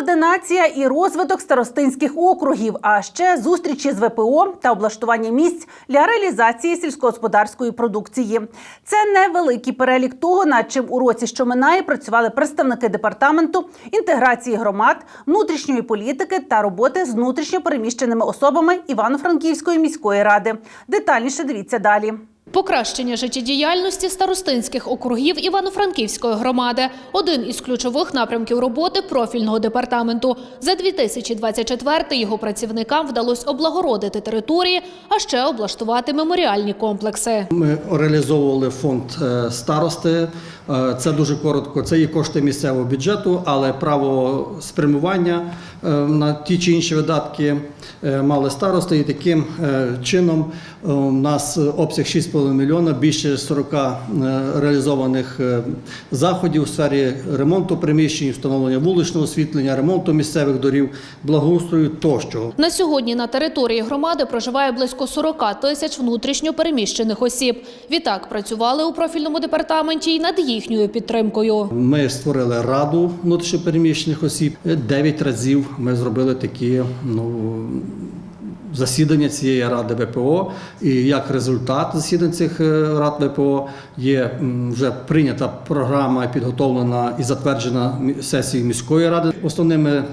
координація і розвиток старостинських округів, а ще зустрічі з ВПО та облаштування місць для реалізації сільськогосподарської продукції. Це невеликий перелік того, над чим у році, що минає, працювали представники департаменту інтеграції громад, внутрішньої політики та роботи з внутрішньо переміщеними особами Івано-Франківської міської ради. Детальніше дивіться далі. Покращення життєдіяльності старостинських округів Івано-Франківської громади – один із ключових напрямків роботи профільного департаменту. За 2024 його працівникам вдалося облагородити території, а ще облаштувати меморіальні комплекси. Ми реалізовували фонд е, старости. Е, Це дуже коротко. Це є кошти місцевого бюджету, але право спрямування е, на ті чи інші видатки мали старости. І таким чином у нас обсяг 6,5 мільйона, більше 40 е, реалізованих е, заходів у сфері ремонту приміщень, встановлення вуличного освітлення, ремонту місцевих дорів, благоустрою тощо. На сьогодні на території громади проживає близько 40 тисяч внутрішньо переміщених осіб. Відтак працювали у профільному департаменті й над їхньою підтримкою. Ми створили раду внутрішньопереміщених осіб. Дев'ять разів ми зробили такі ну. Засідання цієї ради ВПО, і як результат засідань цих е, рад ВПО є вже прийнята програма, підготовлена і затверджена сесією міської ради. Основними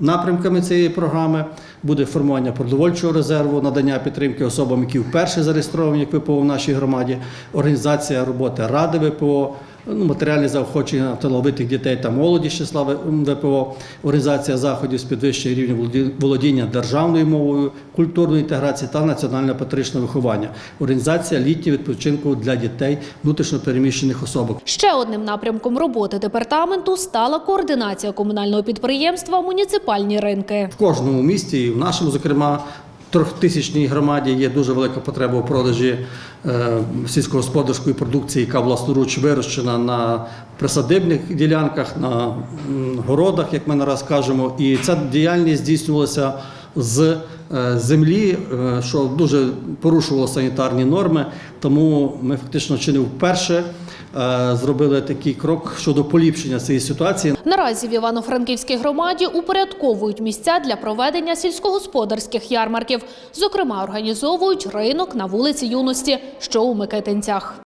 напрямками цієї програми буде формування продовольчого резерву, надання підтримки особам, які вперше зареєстровані як ВПО в нашій громаді, організація роботи ради ВПО, матеріальне заохочення талановитих дітей та молоді з числа ВПО, організація заходів з підвищення рівня володі- володіння державною мовою, культурної інтеграції та національно-патріотичного виховання, організація літнього відпочинку для дітей внутрішньопереміщених особок. Ще одним напрямком роботи департаменту стала координація комунального підприємства «Муніципальні ринки». В кожному місті, і в нашому, зокрема, трьохтисячній громаді є дуже велика потреба у продажі е, сільськогосподарської продукції, яка власноруч вирощена на присадибних ділянках, на городах, як ми нараз кажемо. І ця діяльність здійснювалася з е, землі, е, що дуже порушувало санітарні норми. Тому ми фактично чи не вперше зробили такий крок щодо поліпшення цієї ситуації. Наразі в Івано-Франківській громаді упорядковують місця для проведення сільськогосподарських ярмарків. Зокрема, організовують ринок на вулиці Юності, що у Микитинцях.